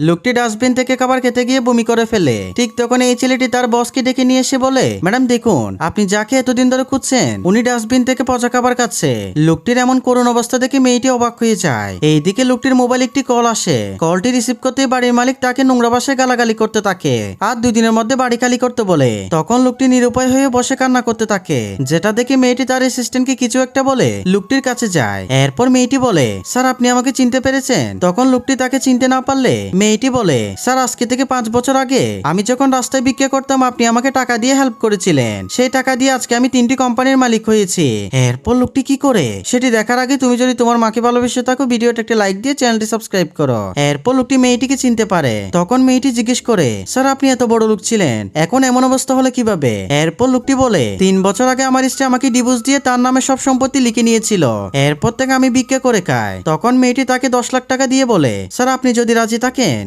লোকটি ডাস্টবিন থেকে খাবার খেতে গিয়ে বমি করে ফেলে। ঠিক তখন এই ছেলেটি তার বসকে ডেকে নিয়ে এসে বলে, ম্যাডাম, দেখুন, আপনি যাকে এতদিন ধরে খুঁজছেন, উনি ডাস্টবিন থেকে পচা খাবার খাচ্ছে। লোকটির এমন করুণ অবস্থা দেখে মেয়েটি অবাক হয়ে যায়। এইদিকে লোকটির মোবাইল একটি কল আসে। কলটি রিসিভ করতে বাড়ির মালিক তাকে নোংরা বাসায় গালাগালি করতে থাকে আর দুই দিনের মধ্যে বাড়ি খালি করতে বলে। তখন লোকটি নিরুপায় হয়ে বসে কান্না করতে থাকে। যেটা দেখে মেয়েটি তার অ্যাসিস্ট্যান্টকে কিছু একটা বলে, লোকটির কাছে যায়। এরপর মেয়েটি বলে, স্যার, আপনি আমাকে চিনতে পেরেছেন? তখন লোকটি তাকে চিনতে না পারলে মেয়েটি বলে, স্যার, আজকে থেকে পাঁচ বছর আগে আমি যখন রাস্তায় বিক্রি করতাম, আপনি আমাকে টাকা দিয়ে হেল্প করেছিলেন। সেই টাকা দিয়ে আজকে আমি তিনটি কোম্পানির মালিক হয়েছি। এরপর লোকটি কি করে? সেটি দেখার আগে তুমি যদি তোমার মাকে ভালোবেসে থাকো ভিডিওটা একটা লাইক দিয়ে চ্যানেলটি সাবস্ক্রাইব করো। এরপর লোকটি মেয়েটিকে চিনতে পারে। তখন মেয়েটি জিজ্ঞেস করে, স্যার, আপনি এত বড় লোক ছিলেন, এখন এমন অবস্থা হলে কীভাবে? এরপর লোকটি বলে, তিন বছর আগে আমার স্ত্রী আমাকে ডিভোর্স দিয়ে তার নামে সব সম্পত্তি লিখে নিয়েছিল। এরপর থেকে আমি ভিক্ষা করে খাই। তখন মেয়েটি তাকে দশ লাখ টাকা দিয়ে বলে, স্যার, আপনি যদি রাজি থাকেন